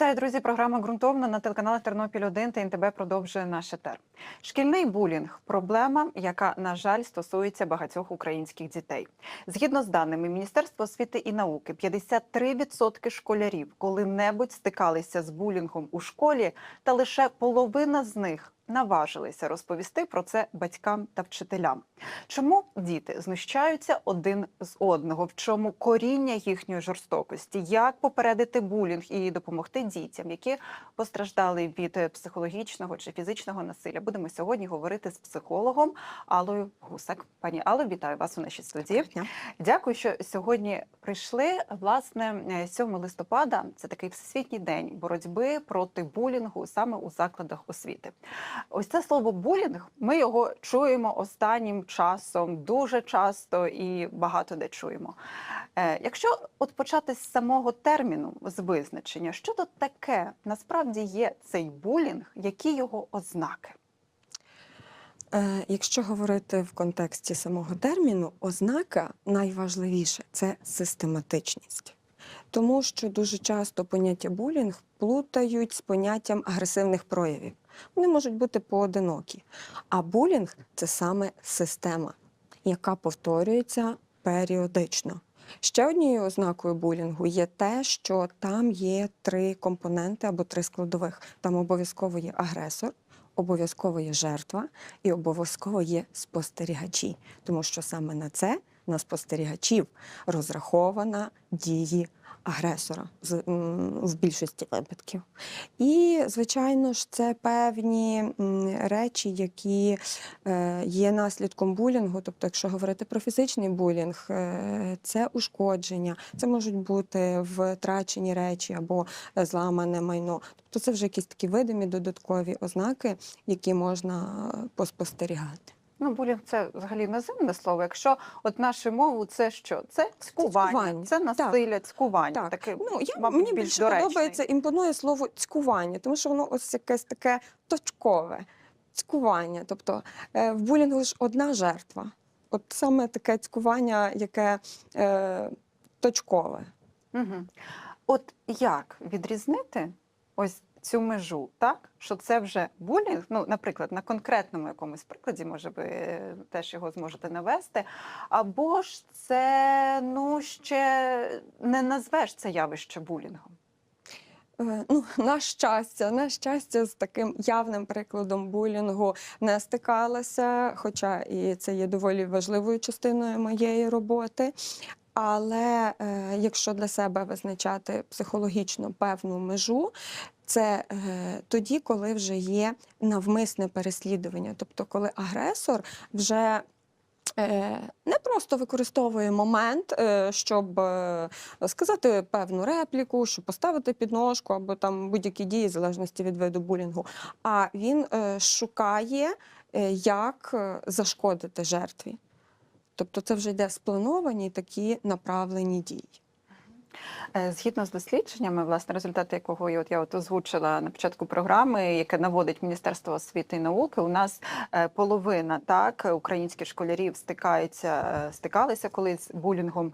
Вітаю, друзі! Програма ґрунтовно на телеканалах Тернопіль 1 та НТБ продовжує наш етер. Шкільний булінг проблема, яка на жаль стосується багатьох українських дітей. Згідно з даними Міністерства освіти і науки, 53% школярів коли-небудь стикалися з булінгом у школі, та лише половина з них наважилися розповісти про це батькам та вчителям. Чому діти знущаються один з одного? В чому коріння їхньої жорстокості? Як попередити булінг і допомогти дітям, які постраждали від психологічного чи фізичного насилля? Будемо сьогодні говорити з психологом Аллою Гусак. Пані Алло, вітаю вас у нашій студії. Дякую, що сьогодні прийшли. Власне, е, 7 листопада це такий всесвітній день боротьби проти булінгу саме у закладах освіти. Ось це слово булінг. Ми його чуємо останнім часом дуже часто і багато де чуємо. Е, Якщо от почати з самого терміну, з визначення, що тут таке насправді є цей булінг, які його ознаки? Е, Якщо говорити в контексті самого терміну, ознака найважливіше це систематичність. Тому що дуже часто поняття булінг плутають з поняттям агресивних проявів. Вони можуть бути поодинокі. А булінг це саме система, яка повторюється періодично. Ще однією ознакою булінгу є те, що там є три компоненти або три складових. Там обов'язково є агресор, обов'язково є жертва і обов'язково є спостерігачі, тому що саме на це, на спостерігачів, розрахована дії агресора в більшості випадків. І, звичайно ж, це певні речі, які е, є наслідком булінгу. Тобто, якщо говорити про фізичний булінг, е, це ушкодження, це можуть бути втрачені речі або зламане майно. Тобто це вже якісь такі видимі додаткові ознаки, які можна е, поспостерігати. Ну, булінг це взагалі наземне слово. Якщо от нашу мову, це що? Це цькування, цькування. це насилля, цькування. Так, Таке, ну я мабуть, мені більш більше доречний. подобається, імпонує слово цькування, тому що воно ось якесь таке точкове. Цькування. Тобто е, в булінгу ж одна жертва. От саме таке цькування, яке е, точкове. Угу. От як відрізнити ось цю межу, так? Що це вже булінг, ну, наприклад, на конкретному якомусь прикладі, може ви е, теж його зможете навести, або ж це ну ще не назвеш це явище булінгом. Е, Ну, на щастя, на щастя, з таким явним прикладом булінгу не стикалася, хоча і це є доволі важливою частиною моєї роботи. Але е, якщо для себе визначати психологічно певну межу, це е, тоді, коли вже є навмисне переслідування, тобто коли агресор вже е, не просто використовує момент, е, щоб сказати певну репліку, щоб поставити підножку або там будь-які дії, в залежності від виду булінгу, а він шукає, як зашкодити жертві. Тобто це вже йде сплановані такі направлені дії. Е, Згідно з дослідженнями, власне, результати якого я от я от озвучила на початку програми, яке наводить Міністерство освіти і науки, у нас е, половина так українських школярів стикаються, е, стикалися колись з булінгом.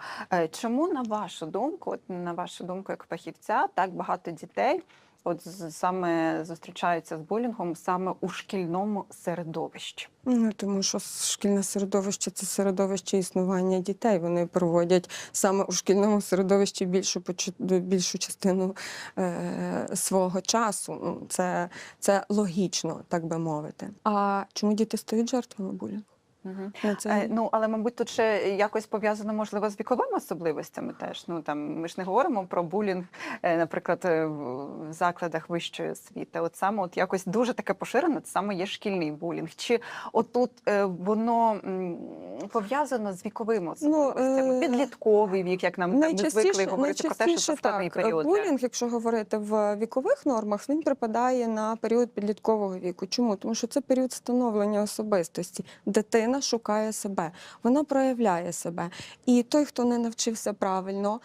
Чому на вашу думку, от на вашу думку, як фахівця, так багато дітей? От саме зустрічаються з булінгом саме у шкільному середовищі. Ну, тому що шкільне середовище це середовище існування дітей. Вони проводять саме у шкільному середовищі більшу більшу частину е, свого часу. Ну, Це, це логічно, так би мовити. А чому діти стають жертвами булінгу? Угу. Ну, це... Е, Ну, але мабуть, тут ще якось пов'язано можливо з віковими особливостями. Теж ну там ми ж не говоримо про булінг, е, наприклад, е, в закладах вищої освіти. От саме от якось дуже таке поширене, це саме є шкільний булінг. Чи отут е, воно пов'язано з віковими особливостями? е, Підлітковий вік, як нам там, ми звикли говорити про те, що це так, період. булінг, якщо говорити в вікових нормах, він припадає на період підліткового віку. Чому? Тому що це період становлення особистості. Дитина шукає себе, вона проявляє себе. І той, хто не навчився правильно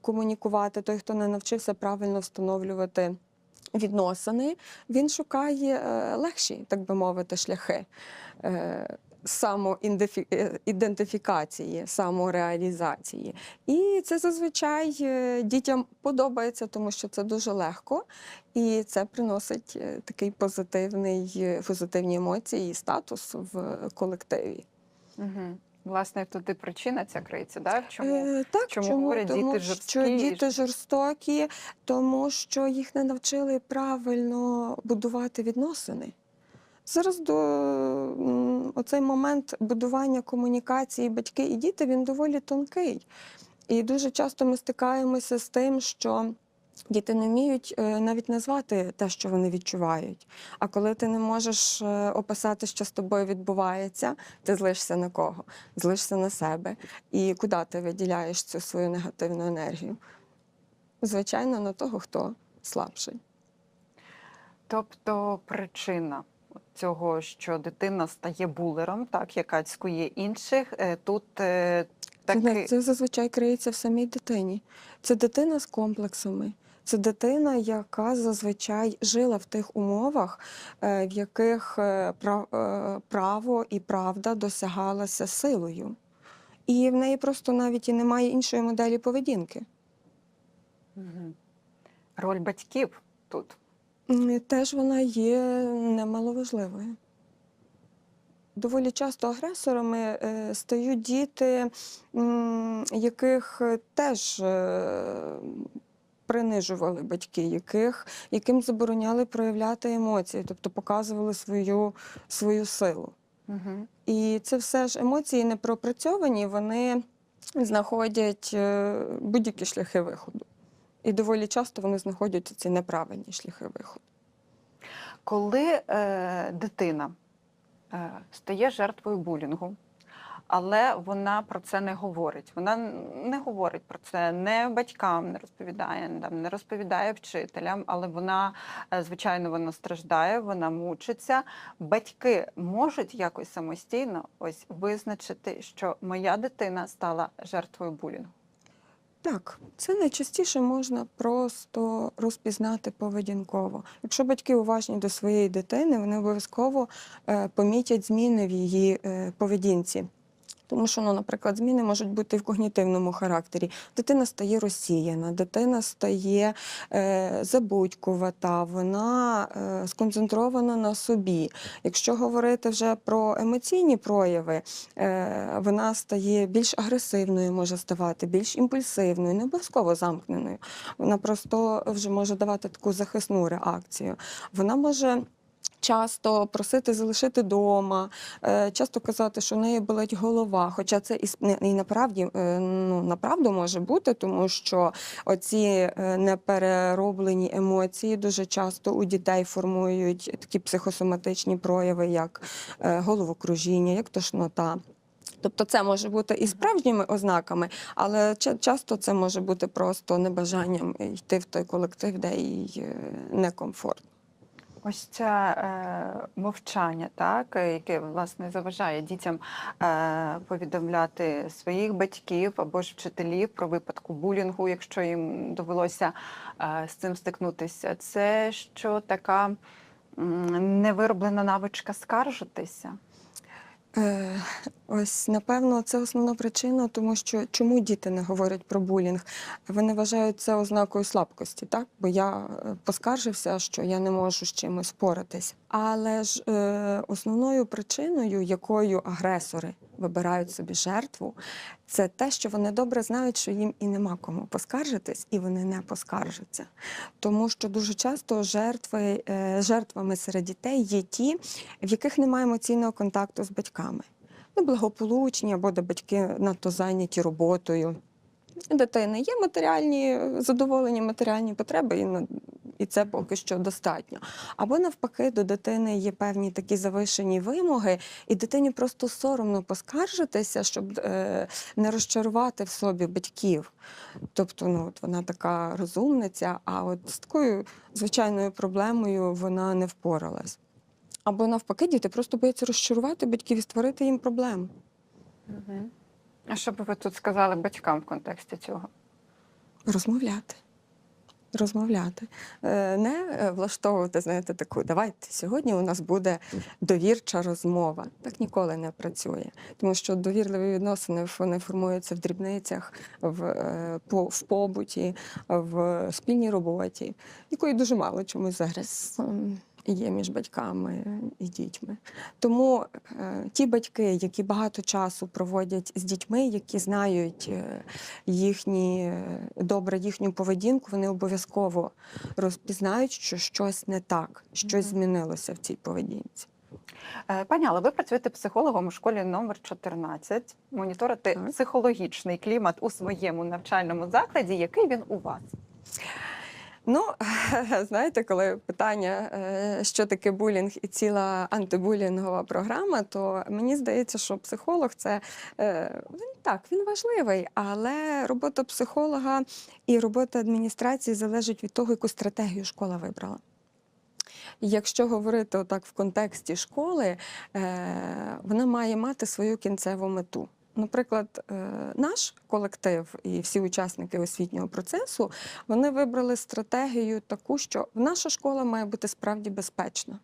комунікувати, той, хто не навчився правильно встановлювати. Відносини, він шукає е, легші, так би мовити, шляхи. Е, самоідентифікації, самореалізації. І це зазвичай е, дітям подобається, тому що це дуже легко, і це приносить е, такий позитивний, е, позитивні емоції і статус в колективі. Угу. Власне, тут і причина ця криється, да? чому? Е, так, чому чому, говорять, тому діти що жорсткі і діти жорстокі, тому що їх не навчили правильно будувати відносини. Зараз до оцей момент будування комунікації батьки і діти він доволі тонкий. І дуже часто ми стикаємося з тим, що діти не вміють е, навіть назвати те, що вони відчувають. А коли ти не можеш е, описати, що з тобою відбувається, ти злишся на кого? Злишся на себе. І куди ти виділяєш цю свою негативну енергію? Звичайно, на того, хто слабший. Тобто причина цього, що дитина стає булером, так, яка цькує інших, е, тут е, таки... це зазвичай криється в самій дитині. Це дитина з комплексами. Це дитина, яка зазвичай жила в тих умовах, е, в яких пра- право і правда досягалася силою. І в неї просто навіть і немає іншої моделі поведінки. Роль батьків тут. Теж вона є немаловажливою. Доволі часто агресорами е, стають діти, яких е, теж е, принижували батьки, яких, яким забороняли проявляти емоції, тобто показували свою, свою силу. Угу. І це все ж емоції не пропрацьовані, вони знаходять будь-які шляхи виходу. І доволі часто вони знаходять ці неправильні шляхи виходу. Коли е, дитина е, стає жертвою булінгу, але вона про це не говорить. Вона не говорить про це не батькам, не розповідає, не розповідає вчителям, але вона, е, звичайно, вона страждає, вона мучиться. Батьки можуть якось самостійно ось визначити, що моя дитина стала жертвою булінгу. Так, це найчастіше можна просто розпізнати поведінково. Якщо батьки уважні до своєї дитини, вони обов'язково е, помітять зміни в її е, поведінці. Тому що, ну, наприклад, зміни можуть бути в когнітивному характері. Дитина стає розсіяна, дитина стає е, забудькувата, вона е, сконцентрована на собі. Якщо говорити вже про емоційні прояви, е, вона стає більш агресивною, може ставати, більш імпульсивною, не обов'язково замкненою. Вона просто вже може давати таку захисну реакцію. Вона може. Часто просити залишити вдома, часто казати, що в неї болить голова. Хоча це і, направді е, ну, направду може бути, тому що оці е, неперероблені емоції дуже часто у дітей формують такі психосоматичні прояви, як е, головокружіння, як тошнота. Тобто це може бути і справжніми ознаками, але ча- часто це може бути просто небажанням йти в той колектив, де їй е, некомфортно. Ось це е, мовчання, так, яке власне заважає дітям е, повідомляти своїх батьків або ж вчителів про випадку булінгу, якщо їм довелося е, з цим стикнутися. Це що така невироблена навичка скаржитися. Е, ось напевно це основна причина, тому що чому діти не говорять про булінг? Вони вважають це ознакою слабкості, так? Бо я е, поскаржився, що я не можу з чимось впоратись. Але ж е, основною причиною, якою агресори вибирають собі жертву, це те, що вони добре знають, що їм і нема кому поскаржитись, і вони не поскаржаться. Тому що дуже часто жертви, е, жертвами серед дітей є ті, в яких немає емоційного контакту з батьками. Неблагополучні або де батьки надто зайняті роботою. Дитини є матеріальні е, задоволені матеріальні потреби, і, і це поки що достатньо. Або навпаки, до дитини є певні такі завишені вимоги, і дитині просто соромно поскаржитися, щоб е, не розчарувати в собі батьків. Тобто, ну от вона така розумниця, а от з такою звичайною проблемою вона не впоралась. Або навпаки, діти просто бояться розчарувати батьків і створити їм проблему. Угу. А що би ви тут сказали батькам в контексті цього? Розмовляти. Розмовляти. Е, Не е, влаштовувати, знаєте, таку, давайте сьогодні у нас буде довірча розмова. Так ніколи не працює. Тому що довірливі відносини вони формуються в дрібницях, в, е, в побуті, в спільній роботі, якої дуже мало чомусь зараз ем, є між батьками і дітьми. Тому е, ті батьки, які багато часу проводять з дітьми, які знають е, їхні е, добре їхню поведінку, вони обов'язково розпізнають, що щось не так, щось змінилося в цій поведінці. Пані Алла, ви працюєте психологом у школі номер 14, моніторите Так. психологічний клімат у своєму навчальному закладі. Який він у вас? Ну, знаєте, коли питання, е, що таке булінг і ціла антибулінгова програма, то мені здається, що психолог це е, він так, він важливий, але робота психолога і робота адміністрації залежить від того, яку стратегію школа вибрала. Якщо говорити отак в контексті школи, е, вона має мати свою кінцеву мету. Наприклад, е, наш колектив і всі учасники освітнього процесу вони вибрали стратегію таку, що наша школа має бути справді безпечна,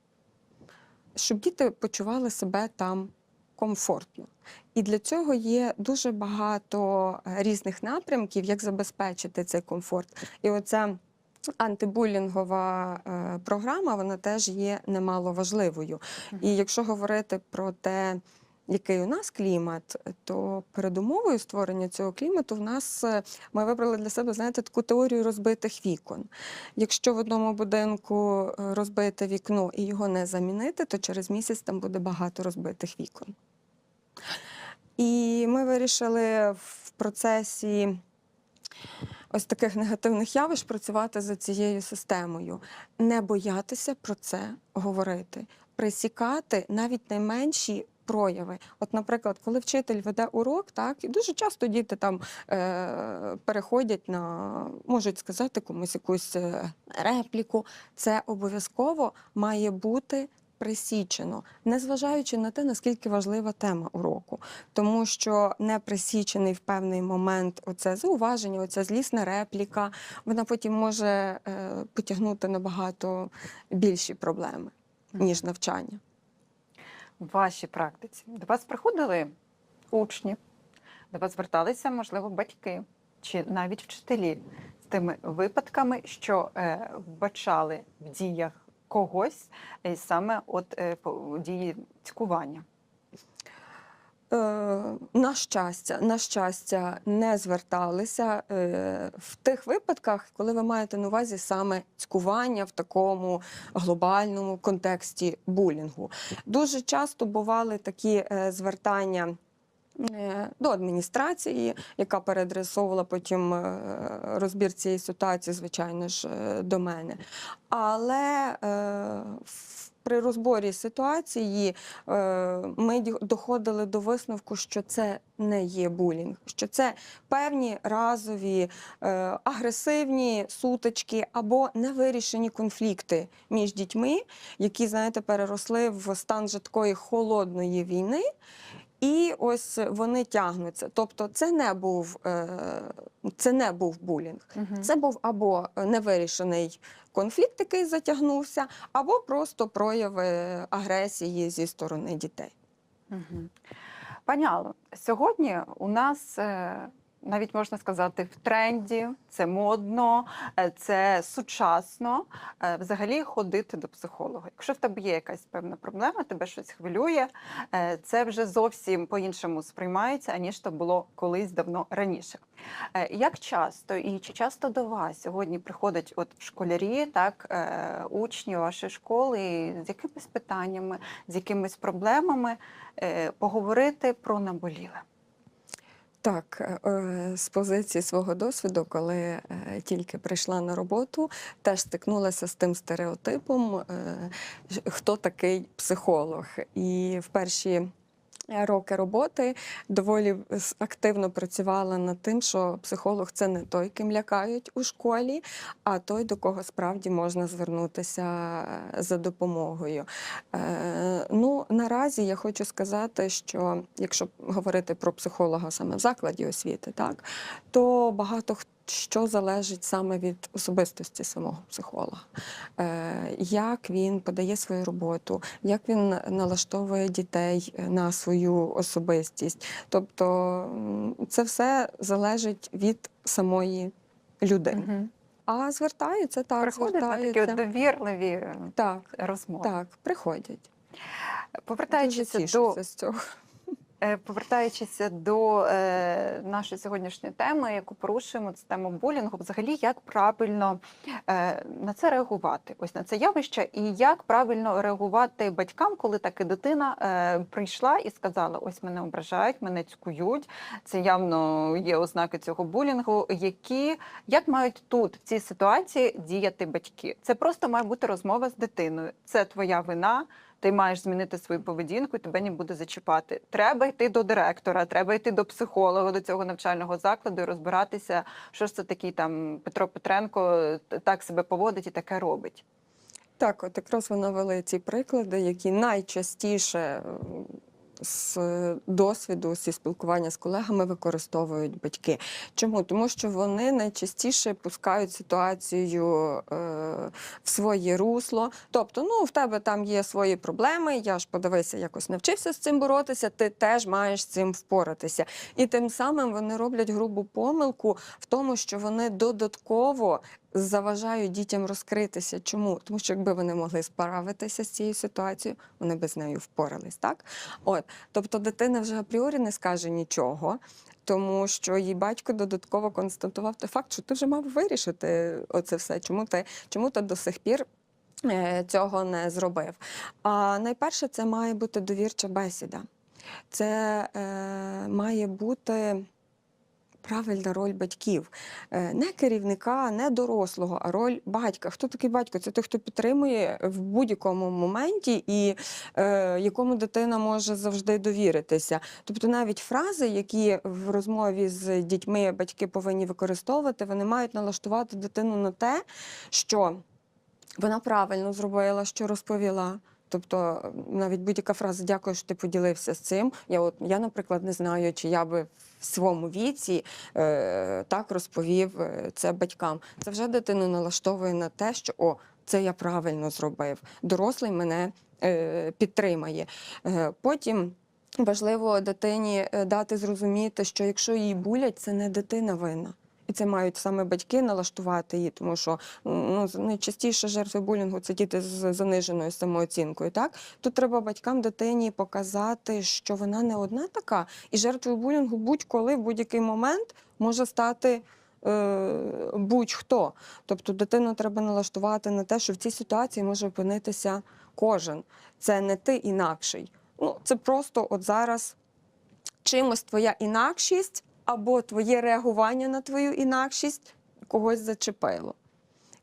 щоб діти почували себе там комфортно. І для цього є дуже багато е, різних напрямків, як забезпечити цей комфорт. І оця антибулінгова е, програма, вона теж є немало важливою. І якщо говорити про те, який у нас клімат, то передумовою створення цього клімату в нас е, ми вибрали для себе, знаєте, таку теорію розбитих вікон. Якщо в одному будинку е, розбите вікно і його не замінити, то через місяць там буде багато розбитих вікон. І ми вирішили в процесі ось таких негативних явищ працювати за цією системою, не боятися про це говорити, присікати навіть найменші. Прояви, от, наприклад, коли вчитель веде урок, так і дуже часто діти там е, переходять на можуть сказати комусь якусь е, репліку. Це обов'язково має бути присічено, незважаючи на те, наскільки важлива тема уроку. Тому що не присічений в певний момент оце зауваження, оця злісна репліка, вона потім може е, потягнути набагато більші проблеми, ніж навчання. В вашій практиці до вас приходили учні, до вас зверталися, можливо, батьки чи навіть вчителі з тими випадками, що е, вбачали в діях когось і саме от е, дії цькування. Е, на щастя, на щастя, не зверталися е, в тих випадках, коли ви маєте на увазі саме цькування в такому глобальному контексті булінгу. Дуже часто бували такі е, звертання. До адміністрації, яка переадресовувала потім розбір цієї ситуації, звичайно ж, до мене. Але в- при розборі ситуації е, ми доходили до висновку, що це не є булінг, що це певні разові е, агресивні сутички або невирішені конфлікти між дітьми, які, знаєте, переросли в стан вже холодної війни. І ось вони тягнуться. Тобто, це не був, е, це не був булінг. Це був або невирішений конфлікт, який затягнувся, або просто прояви агресії зі сторони дітей. Угу. Пані Алло, сьогодні у нас е, навіть можна сказати в тренді, це модно, е, це сучасно. е, Взагалі ходити до психолога. Якщо в тебе є якась певна проблема, тебе щось хвилює, е, це вже зовсім по-іншому сприймається, аніж то було колись давно раніше. Як часто і чи часто до вас сьогодні приходять от школярі, так учні вашої школи з якимись питаннями, з якимись проблемами поговорити про наболіле? Так, е, з позиції свого досвіду, коли е, тільки прийшла на роботу, теж стикнулася з тим стереотипом, е, хто такий психолог. І в перші роки роботи доволі активно працювала над тим, що психолог це не той, ким лякають у школі, а той, до кого справді можна звернутися е, за допомогою. Е, ну, наразі я хочу сказати, що якщо говорити про психолога саме в закладі освіти, так, то багато хто. Що залежить саме від особистості самого психолога, е, як він подає свою роботу, як він налаштовує дітей е, на свою особистість. Тобто це все залежить від самої людини. А звертаються так, Приходять на такі довірливі Так, розмови. так, приходять. Повертаючись до з цього. Е, Повертаючись до е, нашої сьогоднішньої теми, яку порушуємо, це тема булінгу. Взагалі, як правильно е, на це реагувати? Ось на це явище, і як правильно реагувати батькам, коли таки дитина прийшла і сказала: ось мене ображають, мене цькують. Це явно є ознаки цього булінгу. Які як мають тут в цій ситуації діяти батьки? Це просто має бути розмова з дитиною. Це твоя вина. Ти маєш змінити свою поведінку, і тебе не буде зачіпати. Треба йти до директора, треба йти до психолога, до цього навчального закладу і розбиратися, що ж це такий там Петро Петренко так себе поводить і таке робить. Так, от якраз ви навели ці приклади, які найчастіше з досвіду зі спілкування з колегами використовують батьки. Чому? Тому що вони найчастіше пускають ситуацію е, в своє русло. Тобто, ну в тебе там є свої проблеми, я ж подивися, якось навчився з цим боротися, ти теж маєш з цим впоратися. І тим самим вони роблять грубу помилку в тому, що вони додатково заважають дітям розкритися. Чому? Тому що якби вони могли справитися з цією ситуацією, вони би з нею впорались, так? От, тобто дитина вже апріорі не скаже нічого. Тому що їй батько додатково констатував той факт, що ти вже мав вирішити оце все. Чому ти, чому ти до сих пір е, цього не зробив? А найперше, це має бути довірча бесіда. Це е, має бути правильна роль батьків. Е, Не керівника, не дорослого, а роль батька. Хто такий батько? Це той, хто підтримує в будь-якому моменті і е, якому дитина може завжди довіритися. Тобто навіть фрази, які в розмові з дітьми батьки повинні використовувати, вони мають налаштувати дитину на те, що вона правильно зробила, що розповіла. Тобто навіть будь-яка фраза дякую, що ти поділився з цим. Я, от, я, наприклад, не знаю, чи я би в своєму віці е, так розповів е, це батькам. Це вже дитину налаштовує на те, що о, це я правильно зробив. Дорослий мене е, підтримає. Е, потім. Важливо дитині е, дати зрозуміти, що якщо її булять, це не дитина винна. І це мають саме батьки налаштувати її, тому що ну, найчастіше жертви булінгу це діти з заниженою самооцінкою. Так тут треба батькам дитині показати, що вона не одна така, і жертвою булінгу будь-коли в будь-який момент може стати. е, Будь-хто, тобто дитину треба налаштувати на те, що в цій ситуації може опинитися кожен. Це не ти інакший. Ну це просто от зараз чимось твоя інакшість або твоє реагування на твою інакшість когось зачепило.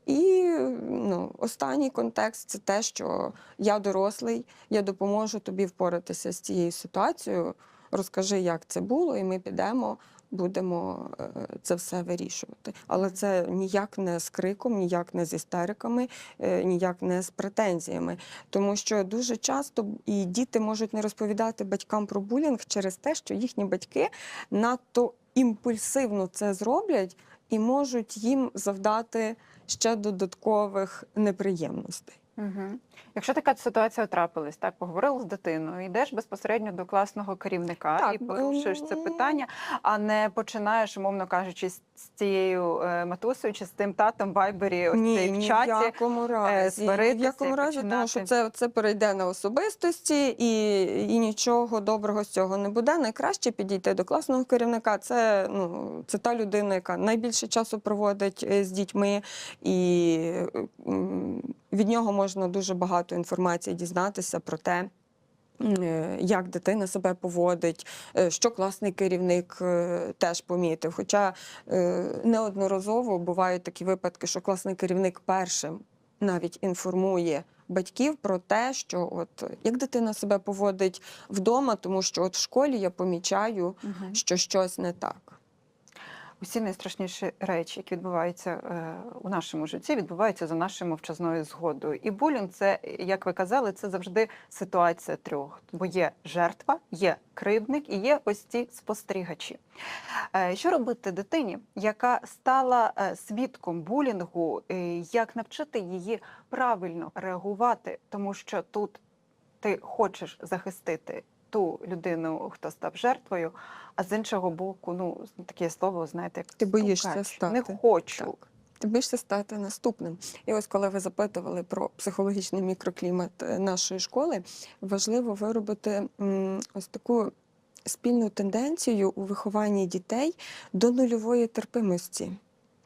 І ну, останній контекст це те, що я дорослий, я допоможу тобі впоратися з цією ситуацією. Розкажи, як це було, і ми підемо, будемо е, це все вирішувати. Але це ніяк не з криком, ніяк не з істериками, е, ніяк не з претензіями. Тому що дуже часто і діти можуть не розповідати батькам про булінг через те, що їхні батьки надто імпульсивно це зроблять і можуть їм завдати ще додаткових неприємностей. Угу. Якщо така ситуація трапилась, так поговорила з дитиною, йдеш безпосередньо до класного керівника Так, і порушуєш це ем, питання, а не починаєш, умовно кажучи, з цією е, матусею чи з тим татом в вайбері, ось цей в ні чаті. в якому разі. Ні в якому разі, тому що це, це перейде на особистості і, і нічого доброго з цього не буде. Найкраще підійти до класного керівника. Це, ну, це та людина, яка найбільше часу проводить е, з дітьми, і від нього можна дуже багато інформації дізнатися про те. е, Як дитина себе поводить, е, що класний керівник е, теж помітив. Хоча неодноразово бувають такі випадки, що класний керівник першим навіть інформує батьків про те, що от як дитина себе поводить вдома, тому що от в школі я помічаю, Мгм. що щось не так. Усі найстрашніші речі, які відбуваються е, у нашому житті, відбуваються за нашою мовчазною згодою. І булінг це, як ви казали, це завжди ситуація трьох. Бо є жертва, є кривдник і є ось ці спостерігачі. Е, Що робити дитині, яка стала е, свідком булінгу, як навчити її правильно реагувати, тому що тут ти хочеш захистити ту людину, хто став жертвою, а з іншого боку, ну таке слово, знаєте, як Ти боїшся стукач. не хочу. Так. Ти боїшся стати наступним. І ось коли ви запитували про психологічний мікроклімат е, нашої школи, важливо виробити м, ось таку спільну тенденцію у вихованні дітей до нульової терпимості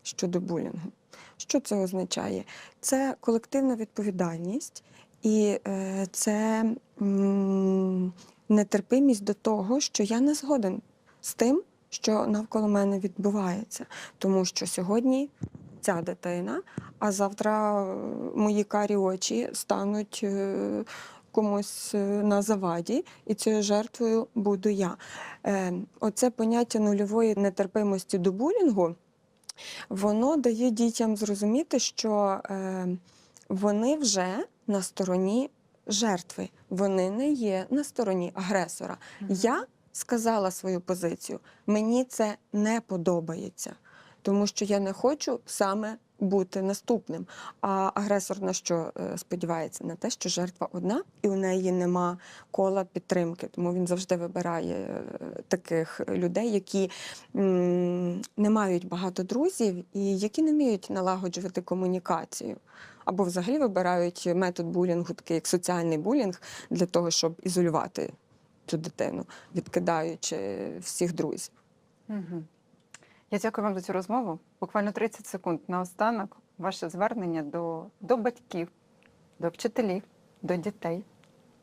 щодо булінгу. Що це означає? Це колективна відповідальність і е, це нетерпимість до того, що я не згоден з тим, що навколо мене відбувається. Тому що сьогодні ця дитина, а завтра е, мої карі очі стануть е, комусь е, на заваді, і цією жертвою буду я. Оце поняття нульової нетерпимості до булінгу, воно дає дітям зрозуміти, що вони вже на стороні жертви, вони не є на стороні агресора. Я сказала свою позицію. Мені це не подобається, тому що я не хочу саме бути наступним. А агресор на що е, сподівається? На те, що жертва одна, і у неї нема кола підтримки. Тому він завжди вибирає е, таких людей, які не мають багато друзів і які не вміють налагоджувати комунікацію. Або взагалі вибирають метод булінгу, такий як соціальний булінг, для того, щоб ізолювати цю дитину, відкидаючи всіх друзів. Мгм. Я дякую вам за цю розмову. Буквально 30 секунд наостанок. Ваше звернення до, до батьків, до вчителів, до дітей,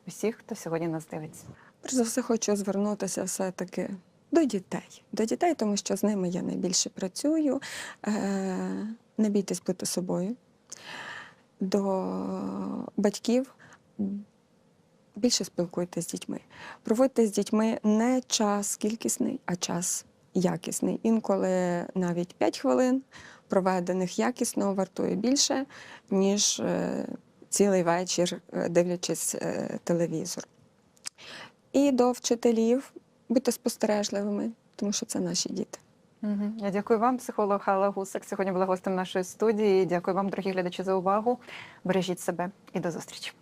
усіх, хто сьогодні нас дивиться. Перш за все, хочу звернутися все-таки до дітей. До дітей, тому що з ними я найбільше працюю. Е, не бійтесь бути собою. До батьків більше спілкуйтесь з дітьми. Проводьте з дітьми не час кількісний, а час якісний. Інколи навіть 5 хвилин проведених якісно вартує більше, ніж е, цілий вечір, е, дивлячись е, телевізор. І до вчителів будьте спостережливими, тому що це наші діти. Я дякую вам, психолог Алла Гусак. Сьогодні була гостем нашої студії. Дякую вам, дорогі глядачі, за увагу. Бережіть себе і до зустрічі.